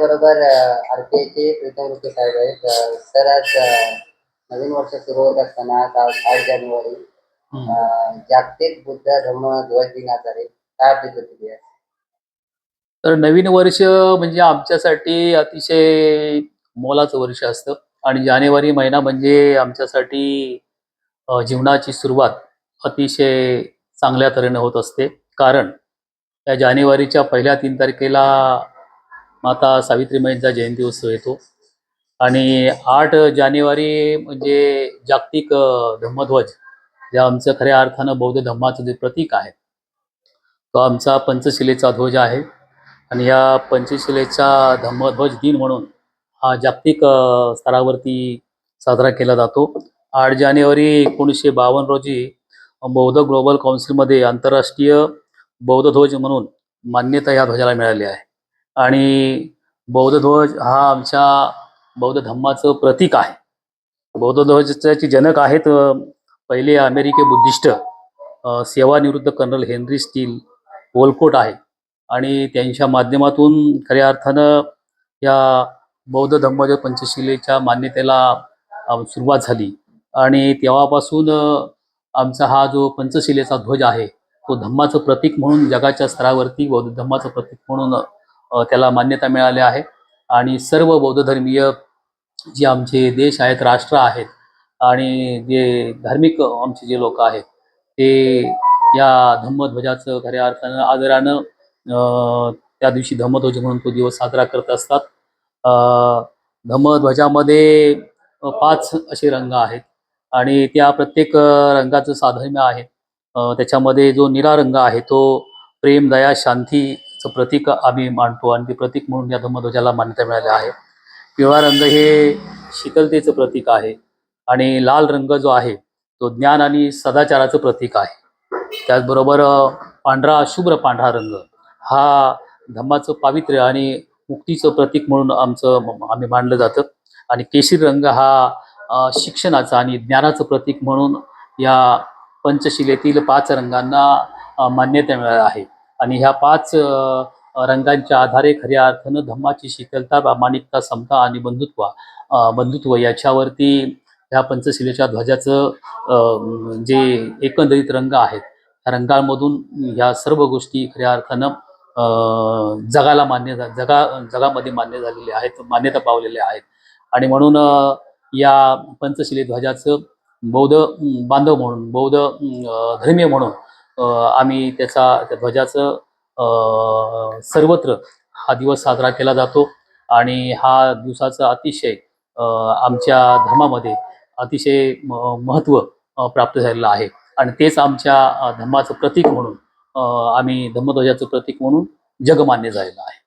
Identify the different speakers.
Speaker 1: बरोबर आरपीआयचे प्रीतम रुपे साहेब आहेत. सर आज नवीन वर्ष सुरू होत असताना आज आठ जानेवारी जागतिक बुद्ध धम्म ध्वज दिन आहे काय आपली प्रतिक्रिया आहे?
Speaker 2: तर नवीन वर्ष म्हणजे आमच्यासाठी अतिशय मोलाचं वर्ष असतं. आणि जानेवारी महिना म्हणजे आमच्यासाठी जीवनाची सुरुवात अतिशय चांगल्या तऱ्हेने होत असते. कारण या जानेवारीच्या पहिल्या तीन तारखेला माता सावित्रीबाईंचा जयंती उत्सव येतो. आणि आठ जानेवारी म्हणजे जागतिक धम्मध्वज ज्या आमचं खऱ्या अर्थानं बौद्ध धम्माचं जे प्रतीक आहे तो आमचा पंचशिलेचा ध्वज आहे. आणि या पंचशिलेचा धम्मध्वज दिन म्हणून हा जागतिक स्तरावरती साजरा केला जातो. आठ जानेवारी एकोणीसशे बावन्न रोजी बौद्ध ग्लोबल काउन्सिलमध्ये आंतरराष्ट्रीय बौद्ध ध्वज म्हणून मान्यता या ध्वजाला मिळाली आहे. आणि बौद्ध ध्वज हा आमच्या बौद्ध धम्माचं प्रतीक आहे. बौद्धध्वजाचे जनक आहेत पहिले अमेरिके बुद्धिस्ट सेवानिवृत्त कर्नल हेनरी स्टील वोलकोट आहे. आणि त्यांच्या माध्यमातून खऱ्या अर्थानं या बौद्ध धम्मज पंचशिलेच्या मान्यतेला सुरुवात झाली. आणि तेव्हापासून आमचा हा जो पंचशिलेचा ध्वज आहे तो धम्माचं प्रतीक म्हणून जगाच्या स्तरावरती बौद्ध धम्माचं प्रतीक म्हणून त्याला मान्यता मिळाली आहे. आणि सर्व बौद्ध धर्मीय जे आमचे देश आहेत राष्ट्र आहेत आणि जे धार्मिक आमचे जे लोक आहेत ते या धम्मध्वजाचं खऱ्या अर्थानं आदरानं त्या दिवशी धम्मध्वज म्हणून तो दिवस साजरा करत असतात. धम्मध्वजामध्ये पाच असे रंग आहेत आणि त्या प्रत्येक रंगाचं साधर्म्य आहे. त्याच्यामध्ये जो निळा रंग आहे तो प्रेम दया चं प्रतीक आम्ही मानतो आणि ते प्रतीक म्हणून या धम्मध्वजाला मान्यता मिळाली आहे पिवळा रंग हे शीतलतेचं प्रतीक आहे आणि लाल रंग जो आहे तो ज्ञान आणि सदाचाराचं प्रतीक आहे त्याचबरोबर पांढरा शुभ्र पांढरा रंग हा धम्माचं पावित्र्य आणि मुक्तीचं प्रतीक म्हणून आमचं म- आम्ही मानलं जातं आणि केशरी रंग हा शिक्षणाचं आणि ज्ञानाचं प्रतीक म्हणून या पंचशिलेतील पाच रंगांना मान्यता मिळाली आहे आणि ह्या पाच रंगांच्या आधारे खऱ्या अर्थानं धम्माची शीतलता प्रामाणिकता समता आणि बंधुत्व बंधुत्व याच्यावरती ह्या पंचशिलेच्या ध्वजाचं जे एकंदरीत रंग आहेत त्या रंगांमधून ह्या सर्व गोष्टी खऱ्या अर्थानं जगाला मान्य जगा जगामध्ये मान्य झालेले आहेत मान्यता पावलेल्या आहेत. आणि म्हणून या पंचशिले ध्वजाचं बौद्ध बांधव म्हणून बौद्ध धर्मीय म्हणून आम्ही त्याचा त्या ध्वजाचं सर्वत्र हा दिवस साजरा केला जातो. आणि हा दिवसाचा अतिशय आमच्या धर्मामध्ये अतिशय महत्त्व प्राप्त झालेलं आहे. आणि तेच आमच्या धर्माचं प्रतीक म्हणून आम्ही धम्मध्वजाचं प्रतीक म्हणून जगमान्य झालेलं आहे.